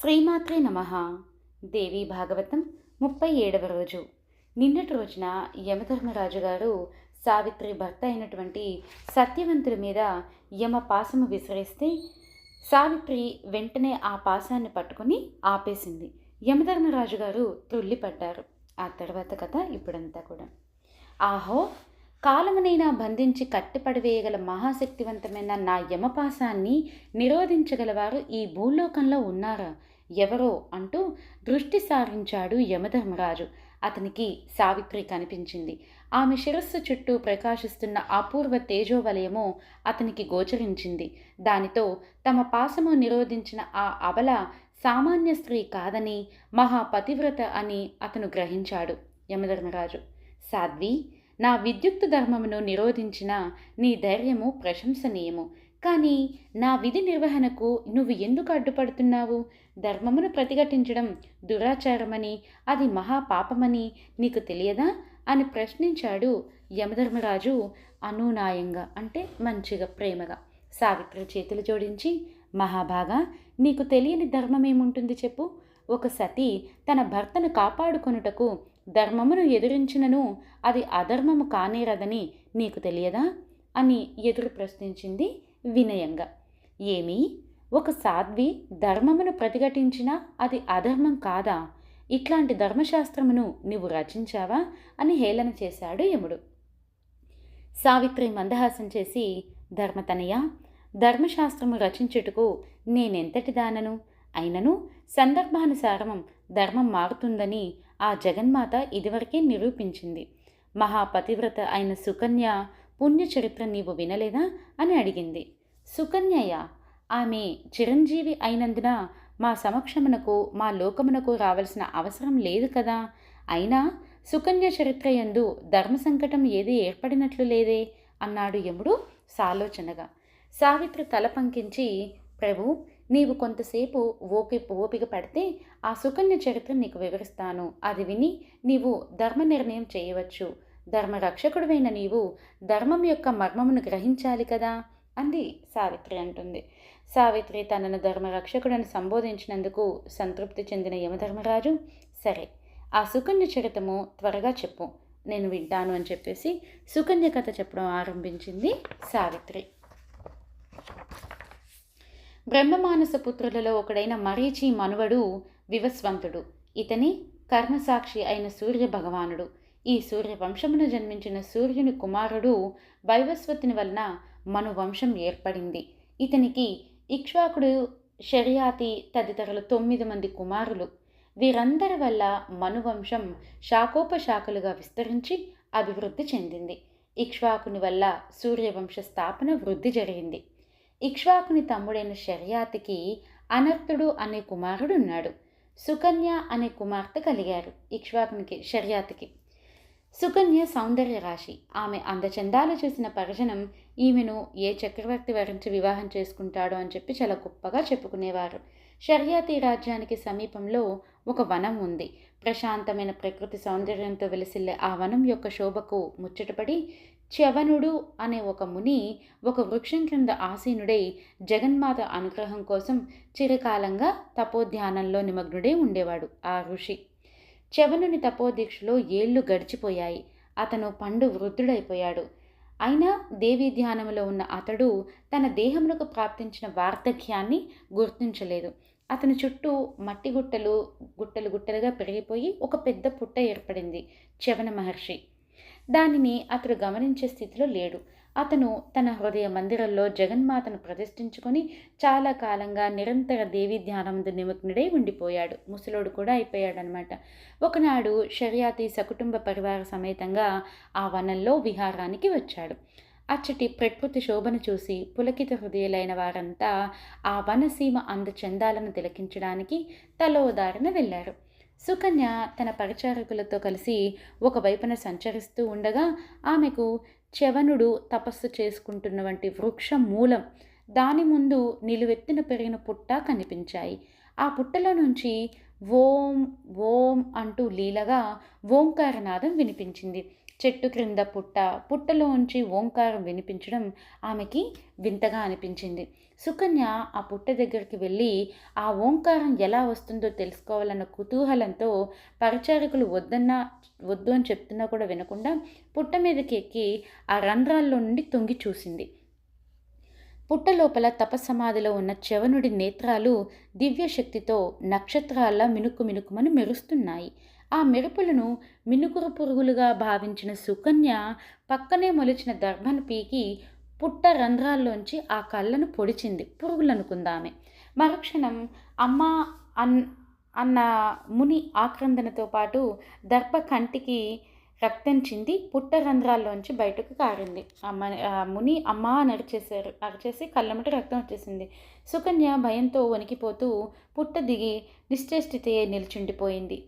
శ్రీమాత్రే నమ. దేవి భాగవతం ముప్పై ఏడవ రోజు. నిన్నటి రోజున యమధర్మరాజు గారు సావిత్రి భర్త అయినటువంటి సత్యవంతుడి మీద యమ పాసము విసిరేస్తే సావిత్రి వెంటనే ఆ పాసాన్ని పట్టుకుని ఆపేసింది. యమధర్మరాజు గారు త్రుళ్ళిపడ్డారు. ఆ తర్వాత కథ ఇప్పుడంతా కూడా. ఆహో కాలమునైనా బంధించి కట్టిపడివేయగల మహాశక్తివంతమైన నా యమపాసాన్ని నిరోధించగలవారు ఈ భూలోకంలో ఉన్నారా? ఎవరో అంటూ దృష్టి సారించాడు యమధర్మరాజు. అతనికి సావిత్రి కనిపించింది. ఆమె శిరస్సు చుట్టూ ప్రకాశిస్తున్న అపూర్వ తేజోవలయము అతనికి గోచరించింది. దానితో తమ పాసము నిరోధించిన ఆ అబల సామాన్య స్త్రీ కాదని మహాపతివ్రత అని అతను గ్రహించాడు యమధర్మరాజు. సాధ్వి నా విద్యుక్తు ధర్మమును నిరోధించిన నీ ధైర్యము ప్రశంసనీయము. కానీ నా విధి నిర్వహణకు నువ్వు ఎందుకు అడ్డుపడుతున్నావు? ధర్మమును ప్రతిఘటించడం దురాచారమని అది మహాపాపమని నీకు తెలియదా? అని ప్రశ్నించాడు యమధర్మరాజు అనునాయంగా అంటే మంచిగా ప్రేమగా. సావిత్రి చేతులు జోడించి మహాభాగా నీకు తెలియని ధర్మమేముంటుంది చెప్పు? ఒక సతి తన భర్తను కాపాడుకొనుటకు ధర్మమును ఎదిరించినను అది అధర్మము కానేరదని నీకు తెలియదా? అని ఎదురు ప్రశ్నించింది వినయంగా. ఏమి? ఒక సాధ్వి ధర్మమును ప్రతిఘటించినా అది అధర్మం కాదా? ఇట్లాంటి ధర్మశాస్త్రమును నువ్వు రచించావా? అని హేళన చేశాడు యముడు. సావిత్రి మందహాసం చేసి ధర్మతనయ ధర్మశాస్త్రము రచించుటకు నేనెంతటి దానను? అయినను సందర్భానుసారం ధర్మం మారుతుందని ఆ జగన్మాత ఇదివరకే నిరూపించింది. మహాపతివ్రత అయిన సుకన్య పుణ్యచరిత్ర నీవు వినలేదా? అని అడిగింది. సుకన్యయ ఆమె చిరంజీవి అయినందున మా సమక్షమునకు మా లోకమునకు రావలసిన అవసరం లేదు కదా? అయినా సుకన్య చరిత్ర యందు ధర్మ సంకటం ఏది ఏర్పడినట్లు లేదే? అన్నాడు యముడు సాలోచనగా. సావిత్రి తల పంకించి ప్రభు నీవు కొంతసేపు ఓపి ఓపిక పడితే ఆ సుకన్య చరిత్ర నీకు వివరిస్తాను. అది విని నీవు ధర్మ నిర్ణయం చేయవచ్చు. ధర్మరక్షకుడువైన నీవు ధర్మం యొక్క మర్మమును గ్రహించాలి కదా? అంది సావిత్రి అంటుంది. సావిత్రి తనను ధర్మ రక్షకుడని సంబోధించినందుకు సంతృప్తి చెందిన యమధర్మరాజు సరే ఆ సుకన్య చరితము త్వరగా చెప్పు. నేను వింటాను అని చెప్పేసి సుకన్య కథ చెప్పడం ఆరంభించింది సావిత్రి. బ్రహ్మమానస పుత్రులలో ఒకడైన మరీచి మనువడు వివస్వంతుడు. ఇతని కర్మసాక్షి అయిన సూర్య భగవానుడు ఈ సూర్య వంశమును జన్మించిన సూర్యుని కుమారుడు వైవస్వతుని వలన మనువంశం ఏర్పడింది. ఇతనికి ఇక్ష్వాకుడు షరియాతి తదితరులు తొమ్మిది మంది కుమారులు. వీరందరి వల్ల మనువంశం శాఖోపశాఖలుగా విస్తరించి అభివృద్ధి చెందింది. ఇక్ష్వాకుని వల్ల సూర్యవంశ స్థాపన వృద్ధి జరిగింది. ఇక్ష్వాకుని తమ్ముడైన షర్యాతికి అనర్థుడు అనే కుమారుడు ఉన్నాడు సుకన్య అనే కుమార్తె కలిగారు ఇక్ష్వాకునికి షర్యాతికి. సుకన్య సౌందర్య రాశి. ఆమె అందచందాలు చూసిన పరజనం ఈమెను ఏ చక్రవర్తి వరించి వివాహం చేసుకుంటాడో అని చెప్పి చాలా గొప్పగా చెప్పుకునేవారు. షర్యాతి రాజ్యానికి సమీపంలో ఒక వనం ఉంది. ప్రశాంతమైన ప్రకృతి సౌందర్యంతో వెలిసిల్లే ఆ వనం యొక్క శోభకు ముచ్చటపడి చ్యవనుడు అనే ఒక ముని ఒక వృక్షం క్రింద ఆసీనుడై జగన్మాత అనుగ్రహం కోసం చిరకాలంగా తపోధ్యానంలో నిమగ్నుడై ఉండేవాడు ఆ ఋషి. చ్యవనుని తపోదీక్షలో ఏళ్ళు గడిచిపోయాయి. అతను పండు వృద్ధుడైపోయాడు. అయినా దేవీ ధ్యానంలో ఉన్న అతడు తన దేహములకు ప్రాప్తించిన వార్ధక్యాన్ని గుర్తించలేదు. అతని చుట్టూ మట్టి గుట్టలు గుట్టలు గుట్టలుగా పెరిగిపోయి ఒక పెద్ద పుట్ట ఏర్పడింది. చవన మహర్షి దానిని అతడు గమనించే స్థితిలో లేడు. అతను తన హృదయ మందిరంలో జగన్మాతను ప్రతిష్ఠించుకొని చాలా కాలంగా నిరంతర దేవి ధ్యానందు నిమగ్నుడై ఉండిపోయాడు. ముసలోడు కూడా అయిపోయాడనమాట. ఒకనాడు షర్యాతి సకుటుంబ పరివార సమేతంగా ఆ వనంలో విహారానికి వచ్చాడు. అచ్చటి ప్రకృతి శోభను చూసి పులకిత హృదయులైన వారంతా ఆ వనసీమ అందచందాలను తిలకించడానికి తలోదారిన వెళ్ళారు. సుకన్య తన పరిచారకులతో కలిసి ఒకవైపున సంచరిస్తూ ఉండగా ఆమెకు చవనుడు తపస్సు చేసుకుంటున్న వంటి వృక్షం మూలం దాని ముందు నిలువెత్తిన పెరిగిన పుట్ట కనిపించాయి. ఆ పుట్టలో నుంచి ఓం ఓం అంటూ లీలగా ఓంకారనాదం వినిపించింది. చెట్టు క్రింద పుట్ట. పుట్టలోంచి ఓంకారం వినిపించడం ఆమెకి వింతగా అనిపించింది. సుకన్య ఆ పుట్ట దగ్గరికి వెళ్ళి ఆ ఓంకారం ఎలా వస్తుందో తెలుసుకోవాలన్న కుతూహలంతో పరిచారకులు వద్దన్నా వద్దు అని చెప్తున్నా కూడా వినకుండా పుట్ట మీదకి ఎక్కి ఆ రంధ్రాల్లో నుండి తొంగి చూసింది. పుట్ట లోపల తపస్సమాధిలో ఉన్న చవనుడి నేత్రాలు దివ్యశక్తితో నక్షత్రాల మినుకు మినుకుమని మెరుస్తున్నాయి. ఆ మెరుపులను మినుకురు పురుగులుగా భావించిన సుకన్య పక్కనే మొలిచిన దర్భను పీకి పుట్ట రంధ్రాల్లోంచి ఆ కళ్ళను పొడిచింది. పురుగులనుకుందామె. మరుక్షణం అమ్మ అన్ అన్న ముని ఆక్రందనతో పాటు దర్భ కంటికి రక్తం చింది పుట్ట రంధ్రాల్లోంచి బయటకు కారింది. అమ్మ ముని అమ్మ అని అరిచేశారు అరిచేసి కళ్ళమటి రక్తం వచ్చేసింది. సుకన్య భయంతో వణికిపోతూ పుట్ట దిగి నిశ్చేష్టితే నిల్చుండిపోయింది.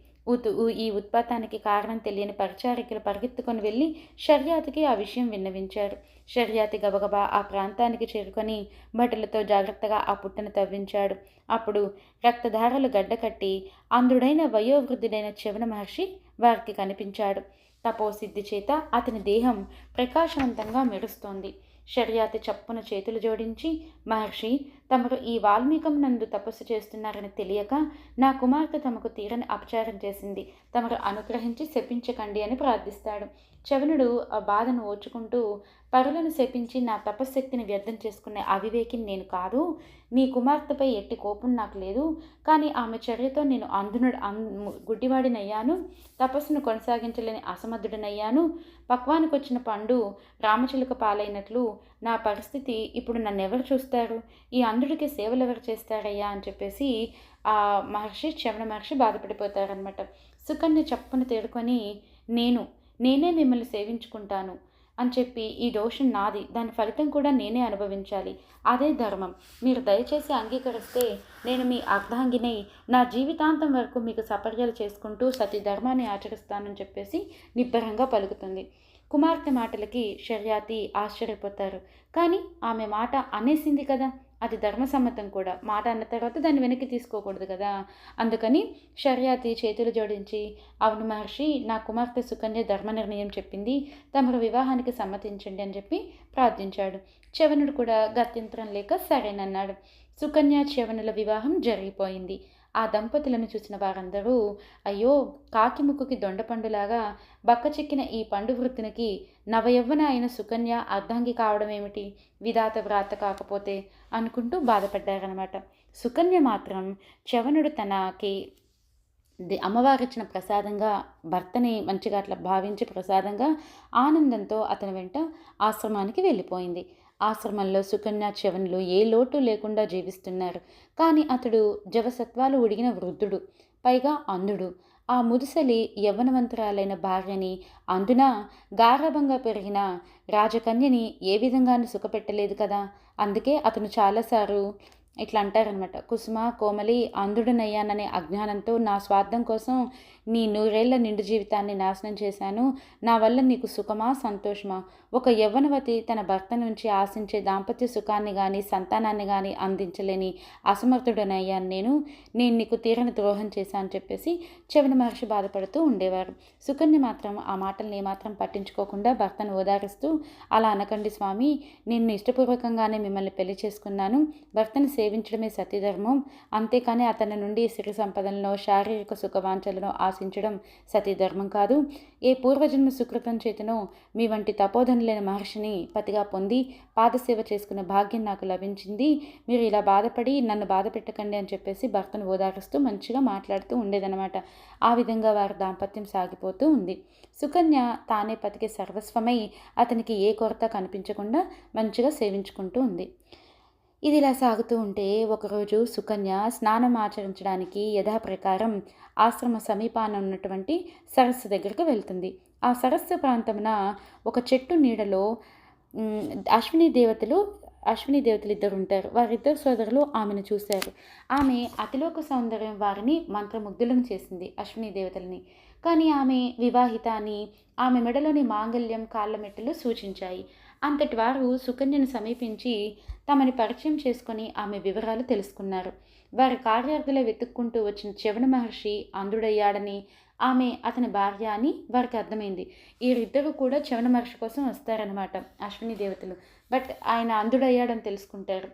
ఈ ఉత్పాతానికి కారణం తెలియని పరిచారికలు పరిగెత్తుకొని వెళ్ళి షర్యాతికి ఆ విషయం విన్నవించారు. షర్యాతి గబగబా ఆ ప్రాంతానికి చేరుకొని బట్టలతో జాగ్రత్తగా ఆ పుట్టను తవ్వించాడు. అప్పుడు రక్తధారలు గడ్డకట్టి అంధుడైన వయోవృద్ధుడైన చివన మహర్షి వారికి కనిపించాడు. తపోసిద్ధి చేత అతని దేహం ప్రకాశవంతంగా మెరుస్తోంది. షర్యాతి చప్పున చేతులు జోడించి మహర్షి తమరు ఈ వాల్మీకం నందు తపస్సు చేస్తున్నారని తెలియక నా కుమార్తె తమకు తీరని అపచారం చేసింది. తమరు అనుగ్రహించి శపించకండి అని ప్రార్థిస్తాడు. చవనుడు ఆ బాధను ఓచుకుంటూ పరులను శపించి నా తపశ్శక్తిని వ్యర్థం చేసుకునే అవివేకిని నేను కాదు. నీ కుమార్తెపై ఎట్టి కోపం నాకు లేదు. కానీ ఆమె చర్యతో నేను అంధునుడు అం గుడ్డివాడినయ్యాను. తపస్సును కొనసాగించలేని అసమర్థుడినయ్యాను. పక్వానికి వచ్చిన పండు రామచిలుక పాలైనట్లు నా పరిస్థితి ఇప్పుడు నన్నెవరు చూస్తారు? ఈ అంధుడికి సేవలు ఎవరు చేస్తారయ్యా? అని చెప్పేసి ఆ మహర్షి చవణ మహర్షి బాధపడిపోతారనమాట సుకన్య చప్పున తేరుకొని నేను నేనే మిమ్మల్ని సేవించుకుంటాను అని చెప్పి ఈ దోషం నాది. దాని ఫలితం కూడా నేనే అనుభవించాలి. అదే ధర్మం. మీరు దయచేసి అంగీకరిస్తే నేను మీ అర్ధాంగినై నా జీవితాంతం వరకు మీకు సపర్యలు చేసుకుంటూ సతి ధర్మాన్ని ఆచరిస్తానని చెప్పేసి నిబ్బరంగా పలుకుతుంది. కుమార్తె మాటలకి షర్యాతి ఆశ్చర్యపోతారు. కానీ ఆమె మాట అనేసింది కదా? అది ధర్మసమ్మతం కూడా. మాట అన్న తర్వాత దాన్ని వెనక్కి తీసుకోకూడదు కదా. అందుకని షర్యాతి చేతులు జోడించి అవును మహర్షి నా కుమార్తె సుకన్య ధర్మ నిర్ణయం చెప్పింది. తమరు వివాహానికి సమ్మతించండి అని చెప్పి ప్రార్థించాడు. చవనుడు కూడా గత్యంతరం లేక సరేనన్నాడు. సుకన్య చవనుల వివాహం జరిగిపోయింది. ఆ దంపతులను చూసిన వారందరూ అయ్యో కాకి ముక్కుకి దొండపండులాగా బక్కచెక్కిన ఈ పండు వృత్తినికి నవయవ్వన అయిన సుకన్య అర్ధాంగి కావడం ఏమిటి విధాత వ్రాత కాకపోతే అనుకుంటూ బాధపడ్డారనమాట సుకన్య మాత్రం చవనుడు తనకి అమ్మవారిచ్చిన ప్రసాదంగా భర్తని మంచిగా అట్లా భావించి ప్రసాదంగా ఆనందంతో అతని వెంట ఆశ్రమానికి వెళ్ళిపోయింది. ఆశ్రమంలో సుకన్య చవన్లు ఏ లోటు లేకుండా జీవిస్తున్నారు. కానీ అతడు జవసత్వాలు ఉడిగిన వృద్ధుడు పైగా అంధుడు. ఆ ముదుసలి యవ్వనవంతురాలైన భార్యని అందున గారభంగా పెరిగిన రాజకన్యని ఏ విధంగానూ సుఖపెట్టలేదు కదా? అందుకే అతను చాలాసార్లు ఇట్లా అంటారనమాట కుసుమ కోమలి అంధుడనయ్యాననే అజ్ఞానంతో నా స్వార్థం కోసం నీ నూరేళ్ళ నిండు జీవితాన్ని నాశనం చేశాను. నా వల్ల నీకు సుఖమా సంతోషమా? ఒక యవ్వనవతి తన భర్త నుంచి ఆశించే దాంపత్య సుఖాన్ని కానీ సంతానాన్ని కానీ అందించలేని అసమర్థుడనయ్యాను నేను. నేను నీకు తీరని ద్రోహం చేశాను చెప్పేసి చెవిన మహర్షి బాధపడుతూ ఉండేవారు. సుకన్య మాత్రం ఆ మాటల్ని ఏమాత్రం పట్టించుకోకుండా భర్తను ఓదారుస్తూ అలా అనకండి స్వామి నేను ఇష్టపూర్వకంగానే మిమ్మల్ని పెళ్ళి చేసుకున్నాను. భర్తను సేవించడమే సతీధర్మం అంతేకాని అతని నుండి సిరి సంపదలను శారీరక సుఖవాంఛలను ఆశించడం సతీధర్మం కాదు. ఏ పూర్వజన్మ సుకృతం చేతనో మీ వంటి తపోధనులైన మహర్షిని పతిగా పొంది పాదసేవ చేసుకునే భాగ్యం నాకు లభించింది. మీరు ఇలా బాధపడి నన్ను బాధ పెట్టకండి అని చెప్పేసి భర్తను ఓదారుస్తూ మంచిగా మాట్లాడుతూ ఉండేదన్నమాట. ఆ విధంగా వారి దాంపత్యం సాగిపోతూ ఉంది. సుకన్య తానే పతికి సర్వస్వమై అతనికి ఏ కొరత కనిపించకుండా మంచిగా సేవించుకుంటూ ఉంది. ఇది ఇలా సాగుతూ ఉంటే ఒకరోజు సుకన్య స్నానం ఆచరించడానికి యథాప్రకారం ఆశ్రమ సమీపాన ఉన్నటువంటి సరస్సు దగ్గరికి వెళ్తుంది. ఆ సరస్సు ప్రాంతమున ఒక చెట్టు నీడలో అశ్విని దేవతలు అశ్విని దేవతలు ఇద్దరు ఉంటారు వారిద్దరు సోదరులు ఆమెను చూశారు. ఆమె అతిలోక సౌందర్యం వారిని మంత్రముగ్ధులను చేసింది అశ్విని దేవతలని. కానీ ఆమె వివాహిత అని ఆమె మెడలోని మాంగల్యం కాళ్ళ మెట్టలు సూచించాయి. అంతటి వారు సుకన్యను సమీపించి తమని పరిచయం చేసుకొని ఆమె వివరాలు తెలుసుకున్నారు. వారి కార్యార్థులే వెతుక్కుంటూ వచ్చిన చివన మహర్షి అంధుడయ్యాడని ఆమె అతని భార్య అని వారికి అర్థమైంది. వీరిద్దరూ కూడా చవన మహర్షి కోసం వస్తారనమాట అశ్విని దేవతలు. బట్ ఆయన అందుడయ్యాడని తెలుసుకుంటారు.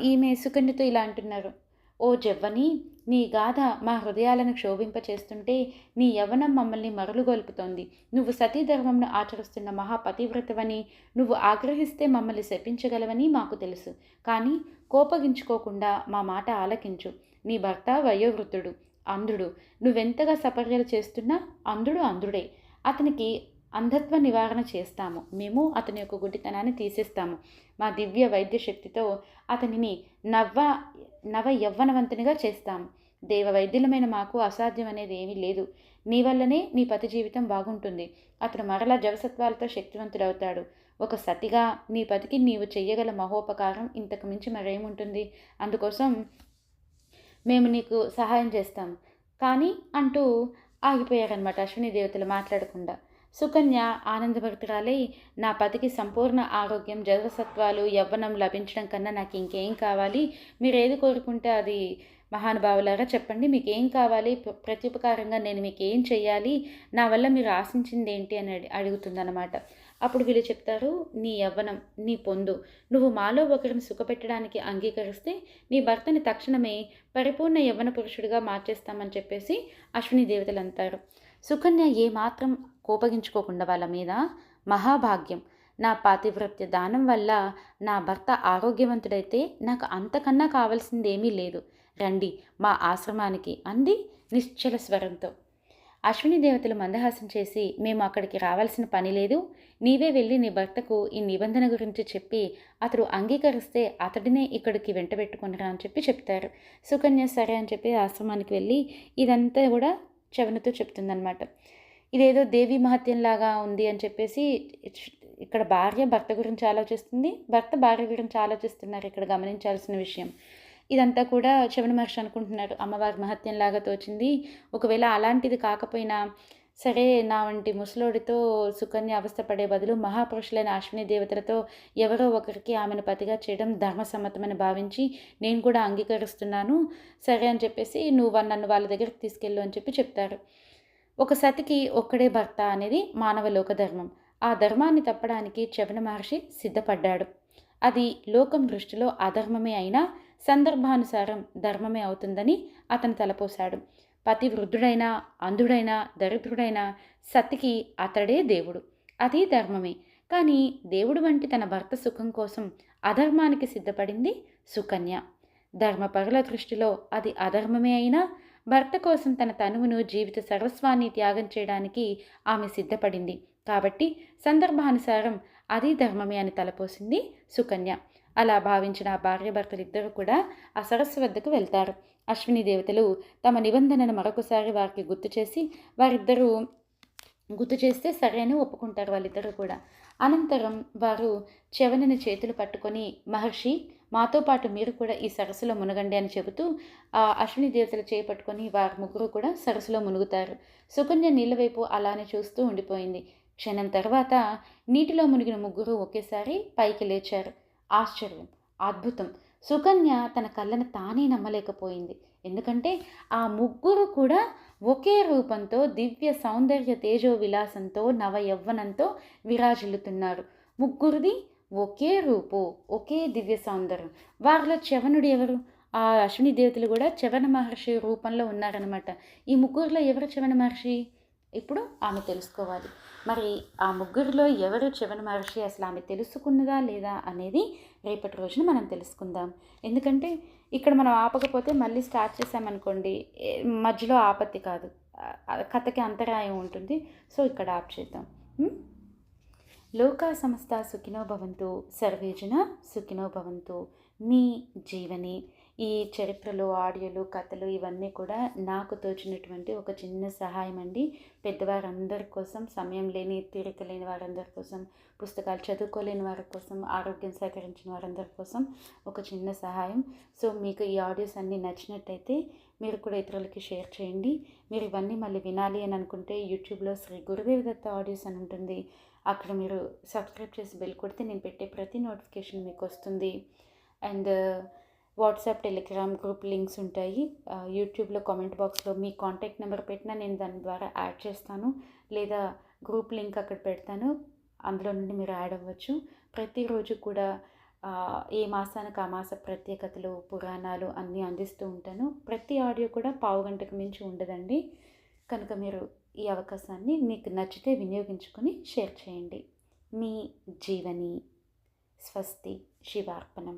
ఈమె సుకన్యతో ఇలా అంటున్నారు. ఓ జవ్వని నీ గాథ మా హృదయాలను క్షోభింపచేస్తుంటే నీ యవనం మమ్మల్ని మరులుగొల్పుతోంది. నువ్వు సతీధర్మంను ఆచరిస్తున్న మహాపతివ్రతవని నువ్వు ఆగ్రహిస్తే మమ్మల్ని శపించగలవని మాకు తెలుసు. కానీ కోపగించుకోకుండా మా మాట ఆలకించు. నీ భర్త వయోవృద్ధుడు. అంధుడు. నువ్వెంతగా సపర్యలు చేస్తున్నా అంధుడు అంధుడే. అతనికి అంధత్వ నివారణ చేస్తాము. మేము అతని యొక్క గుడ్డితనాన్ని తీసేస్తాము. మా దివ్య వైద్య శక్తితో అతనిని నవ్వ నవ యవ్వనవంతునిగా చేస్తాం. దేవ వైద్యులమైన మాకు అసాధ్యం అనేది ఏమీ లేదు. నీ వల్లనే నీ పతి జీవితం బాగుంటుంది. అతను మరలా జవసత్వాలతో శక్తివంతుడవుతాడు. ఒక సతిగా నీ పతికి నీవు చెయ్యగల మహోపకారం ఇంతకు మించి మరేముంటుంది? అందుకోసం మేము నీకు సహాయం చేస్తాం. కానీ అంటూ ఆగిపోయారనమాట అశ్విని దేవతలు మాట్లాడకుండా. సుకన్య ఆనందభక్తురాలై నా పతికి సంపూర్ణ ఆరోగ్యం జలసత్వాలు యవ్వనం లభించడం కన్నా నాకు ఇంకేం కావాలి? మీరు ఏది కోరుకుంటే అది మహానుభావులారా చెప్పండి. మీకు ఏం కావాలి ప్రత్యుపకారంగా నేను మీకు ఏం చెయ్యాలి? నా వల్ల మీరు ఆశించింది ఏంటి అని అడుగుతుందన్నమాట. అప్పుడు వీళ్ళు చెప్తారు నీ యవ్వనం నీ పొందు. నువ్వు మాలో ఒకరిని సుఖపెట్టడానికి అంగీకరిస్తే నీ భర్తని తక్షణమే పరిపూర్ణ యవ్వన పురుషుడిగా మార్చేస్తామని చెప్పేసి అశ్విని దేవతలు అంటారు సుకన్య ఏమాత్రం కోపగించుకోకుండా వాళ్ళ మీద మహాభాగ్యం. నా పాతివ్రత్య దానం వల్ల నా భర్త ఆరోగ్యవంతుడైతే నాకు అంతకన్నా కావాల్సింది ఏమీ లేదు. రండి మా ఆశ్రమానికి అంది నిశ్చల స్వరంతో. అశ్విని దేవతలు మందహాసం చేసి మేము అక్కడికి రావాల్సిన పని లేదు. నీవే వెళ్ళి నీ భర్తకు ఈ నిబంధన గురించి చెప్పి అతడు అంగీకరిస్తే అతడినే ఇక్కడికి వెంటబెట్టుకునిరా అని చెప్పి చెప్తారు. సుకన్య సరే అని చెప్పి ఆశ్రమానికి వెళ్ళి ఇదంతా కూడా చవనతో చెప్తుందనమాట ఇదేదో దేవి మహత్యంలాగా ఉంది అని చెప్పేసి ఇక్కడ భార్య భర్త గురించి ఆలోచిస్తుంది. భర్త భార్య గురించి ఆలోచిస్తున్నారు ఇక్కడ గమనించాల్సిన విషయం. ఇదంతా కూడా శవణ మహర్షి అనుకుంటున్నారు. అమ్మవారి మహత్యంలాగా తోచింది. ఒకవేళ అలాంటిది కాకపోయినా సరే నా వంటి ముసలోడితో సుకన్య అవస్థపడే బదులు మహాపురుషులైన అశ్విని దేవతలతో ఎవరో ఒకరికి ఆమెను పతిగా చేయడం ధర్మసమ్మతమని భావించి నేను కూడా అంగీకరిస్తున్నాను. సరే అని చెప్పేసి నువ్వు నన్ను వాళ్ళ దగ్గరికి తీసుకెళ్ళు అని చెప్పి చెప్తారు. ఒక సతికి ఒక్కడే భర్త అనేది మానవ లోక ధర్మం ఆ ధర్మాన్ని తప్పడానికి చవన మహర్షి సిద్ధపడ్డాడు. అది లోకం దృష్టిలో అధర్మమే అయినా సందర్భానుసారం ధర్మమే అవుతుందని అతను తలపోశాడు. పతి వృద్ధుడైనా అంధుడైనా దరిద్రుడైనా సతికి అతడే దేవుడు. అది ధర్మమే. కానీ దేవుడు వంటి తన భర్త సుఖం కోసం అధర్మానికి సిద్ధపడింది సుకన్య. ధర్మపరుల దృష్టిలో అది అధర్మమే అయినా భర్త కోసం తన తనువును జీవిత సర్వస్వాన్ని త్యాగం చేయడానికి ఆమె సిద్ధపడింది. కాబట్టి సందర్భానుసారం అది ధర్మమే అని తలపోసింది సుకన్య. అలా భావించిన భార్య భర్తలిద్దరూ కూడా ఆ సరస్సు వద్దకు వెళ్తారు. అశ్విని దేవతలు తమ నిబంధనను మరొకసారి వారికి గుర్తు చేసి వారిద్దరూ గుర్తు చేస్తే సరే అని ఒప్పుకుంటారు వాళ్ళిద్దరూ కూడా. అనంతరం వారు చెవనని చేతులు పట్టుకొని మహర్షి మాతో పాటు మీరు కూడా ఈ సరస్సులో మునగండి అని చెబుతూ ఆ అశ్విని దేవతలు చేపట్టుకొని వారు ముగ్గురు కూడా సరస్సులో మునుగుతారు. సుకన్య నీళ్ళ వైపు అలానే చూస్తూ ఉండిపోయింది. క్షణం తర్వాత నీటిలో మునిగిన ముగ్గురు ఒకేసారి పైకి లేచారు. ఆశ్చర్యం అద్భుతం. సుకన్య తన కళ్ళను తానే నమ్మలేకపోయింది. ఎందుకంటే ఆ ముగ్గురు కూడా ఒకే రూపంతో దివ్య సౌందర్య తేజో విలాసంతో నవ యవ్వనంతో విరాజిల్లుతున్నారు. ముగ్గురిది ఒకే రూపు ఒకే దివ్య సౌందర్యం. వారిలో చవనుడు ఎవరు? ఆ అశ్విని దేవతలు కూడా చవన మహర్షి రూపంలో ఉన్నారనమాట ఈ ముగ్గురులో ఎవరు చవన మహర్షి? ఇప్పుడు ఆమె తెలుసుకోవాలి. మరి ఆ ముగ్గురిలో ఎవరు చవన మహర్షి? అసలు ఆమె తెలుసుకున్నదా లేదా అనేది రేపటి రోజున మనం తెలుసుకుందాం. ఎందుకంటే ఇక్కడ మనం ఆపకపోతే మళ్ళీ స్టార్ట్ చేసామనుకోండి మధ్యలో ఆపత్తి కాదు. కథకి అంతరాయం ఉంటుంది. సో ఇక్కడ ఆప్ చేద్దాం. లోకా సంస్థ సుఖినో భవంతు సర్వేజన సుఖినో భవంతు మీ జీవని ఈ చరిత్రలు ఆడియోలు కథలు ఇవన్నీ కూడా నాకు తోచినటువంటి ఒక చిన్న సహాయం అండి. పెద్దవారందరి కోసం సమయం లేని తీరిక లేని వారందరి కోసం పుస్తకాలు చదువుకోలేని వారి కోసం ఆరోగ్యం సేకరించిన వారందరి కోసం ఒక చిన్న సహాయం. సో మీకు ఈ ఆడియోస్ అన్నీ నచ్చినట్టయితే మీరు కూడా ఇతరులకి షేర్ చేయండి. మీరు ఇవన్నీ మళ్ళీ వినాలి అని అనుకుంటే యూట్యూబ్లో శ్రీ గురుదేవి దత్త ఆడియోస్ అని ఉంటుంది. అక్కడ మీరు సబ్స్క్రైబ్ చేసి బెల్ కొడితే నేను పెట్టే ప్రతి నోటిఫికేషన్ మీకు వస్తుంది. And WhatsApp Telegram group links ఉంటాయి. యూట్యూబ్లో కామెంట్ బాక్స్లో మీ కాంటాక్ట్ నెంబర్ పెట్టినా నేను దాని ద్వారా యాడ్ చేస్తాను. లేదా గ్రూప్ లింక్ అక్కడ పెడతాను. అందులో నుండి మీరు యాడ్ అవ్వచ్చు. ప్రతిరోజు కూడా ఏ మాసానికి ఆ మాస ప్రత్యేకతలు పురాణాలు అన్నీ అందిస్తూ ఉంటాను. ప్రతి ఆడియో కూడా పావు గంటకు మించి ఉండదండి. కనుక మీరు ఈ అవకాశాన్ని మీకు నచ్చితే వినియోగించుకొని షేర్ చేయండి. మీ జీవని స్వస్తి శివార్పణం.